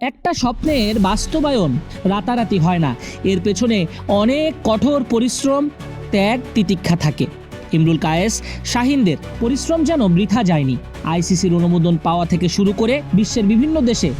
একটা স্বপ্নের বাস্তবায়ন রাতারাতি হয় না। এর পেছনে অনেক কঠোর পরিশ্রম, ত্যাগ, তিতিক্ষা থাকে। ইমরুল কায়েস, শাহিনদের পরিশ্রম যেন বৃথা যায়নি। আইসিসির অনুমোদন পাওয়া থেকে শুরু করে বিশ্বের বিভিন্ন দেশে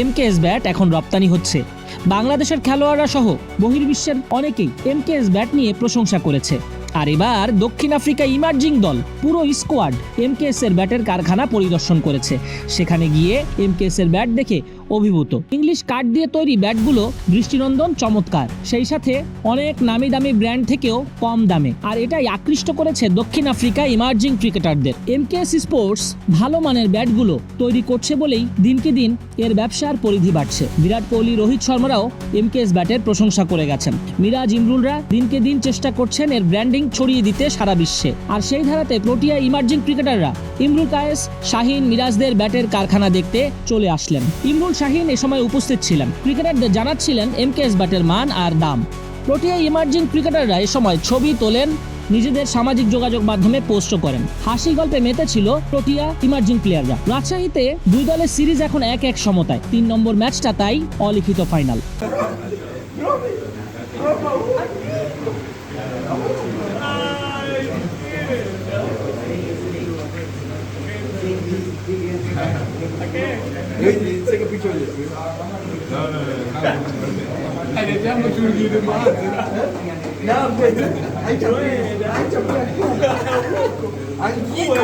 এমকেএস ব্যাট এখন রপ্তানি হচ্ছে। বাংলাদেশের খেলোয়াড়রা সহ বহির্বিশ্বের অনেকেই এমকেএস ব্যাট নিয়ে প্রশংসা করেছে। আর এবার দক্ষিণ আফ্রিকা ইমার্জিং দল পুরো স্কোয়াড এমকেএস এর ব্যাটের কারখানা পরিদর্শন করেছে। সেখানে গিয়ে এমকেএস এর ব্যাট দেখে অভিভূত। ইংলিশ কাঠ দিয়ে তৈরি ব্যাটগুলো দৃষ্টিনন্দন চমৎকার। সেই সাথে অনেক নামি দামি ব্র্যান্ড থেকেও কম দামে। আর এটাই আকৃষ্ট করেছে দক্ষিণ আফ্রিকা ইমার্জিং ক্রিকেটারদের এমকেএস স্পোর্টস ভালো মানের ব্যাটগুলো তৈরি করছে বলেই দিনকে দিন এর ব্যবসার পরিধি বাড়ছে। বিরাট কোহলি, রোহিত শর্মারাও এমকেএস ব্যাটের প্রশংসা করে গেছেন। মিরাজ ইমরুলরা দিনকে দিন চেষ্টা করছেন এর ব্র্যান্ডিং ছড়িয়ে দিতে সারা বিশ্বে। আর সেই ধারাতে প্রোটিয়া ইমার্জিং ক্রিকেটাররা ইমরুল কায়েস, শাহিন মিরাজদের ব্যাটের কারখানা দেখতে চলে আসলেন। ইমরুল শাহিন এ সময় উপস্থিত ছিলেন। ক্রিকেটারদের জানাচ্ছিলেন এম কে এস ব্যাটের মান আর দাম। প্রোটিয়া ইমার্জিং ক্রিকেটাররা এ সময় ছবি তোলেন, নিজেদের সামাজিক যোগাযোগ মাধ্যমে পোস্ট করেন। হাসি গল্পে মেতে ছিল প্রোটিয়া ইমার্জিং প্লেয়াররা। রাজশাহীতে দুই দলের সিরিজ এখন এক এক সমতায়। তিন নম্বর ম্যাচটা তাই অলিখিত ফাইনাল। 나, 뭐, 아이, 저거, 아이, 저거. 아니, 이거.